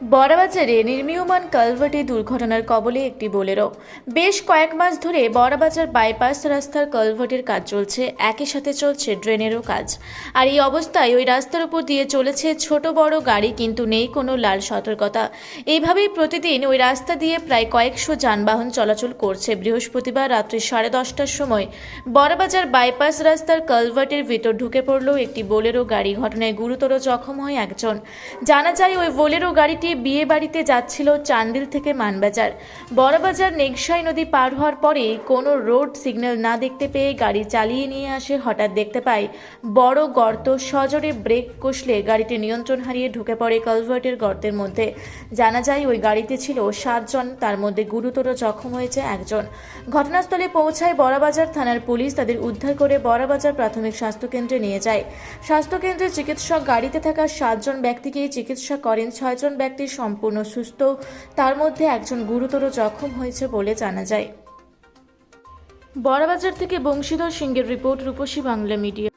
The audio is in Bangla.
বড়বাজারে নির্মীয়মান কালভার্টে দুর্ঘটনার কবলে একটি বোলেরো। বেশ কয়েক মাস ধরে বড়বাজার বাইপাস রাস্তার কালভার্টের কাজ চলছে, একই সাথে চলছে ড্রেনেরও কাজ। আর এই অবস্থায় ওই রাস্তার উপর দিয়ে চলেছে ছোট বড় গাড়ি, কিন্তু নেই কোনো লাল সতর্কতা। এইভাবেই প্রতিদিন ওই রাস্তা দিয়ে প্রায় কয়েকশো যানবাহন চলাচল করছে। বৃহস্পতিবার রাত্রি সাড়ে দশটার সময় বড়বাজার বাইপাস রাস্তার কালভার্টের ভিতর ঢুকে পড়ল একটি বোলেরো গাড়ি। ঘটনায় গুরুতর জখম হয় একজন। জানা যায় ওই বোলেরো গাড়িটি বিয়ে বাড়িতে যাচ্ছিল চান্ডিল থেকে মানবাজার। বড়বাজার নেকশাই নদী পার হওয়ার পরে কোনো রোড সিগন্যাল না দেখতে পেয়ে গাড়ি চালিয়ে নিয়ে আসে, হঠাৎ দেখতে পায় বড় গর্ত সজোরে ব্রেক কষলে গাড়িটি নিয়ন্ত্রণ হারিয়ে ঢুকে পড়ে কালভার্টের গর্তের মধ্যে। জানা যায় ওই গাড়িতে ছিল সাতজন, তার মধ্যে গুরুতর জখম হয়েছে একজন। ঘটনাস্থলে পৌঁছায় বড়বাজার থানার পুলিশ, তাদের উদ্ধার করে বড়বাজার প্রাথমিক স্বাস্থ্যকেন্দ্রে নিয়ে যায়। স্বাস্থ্যকেন্দ্রে চিকিৎসক গাড়িতে থাকা সাতজন ব্যক্তিকে চিকিৎসা করেন, ছয়জন ব্যক্তি সম্পূর্ণ সুস্থ। তার মধ্যে একজন গুরুতর জখম হয়েছে বলে জানা যায়। বড়বাজার থেকে বংশীধর সিংহের রিপোর্ট রূপসী বাংলা মিডিয়া।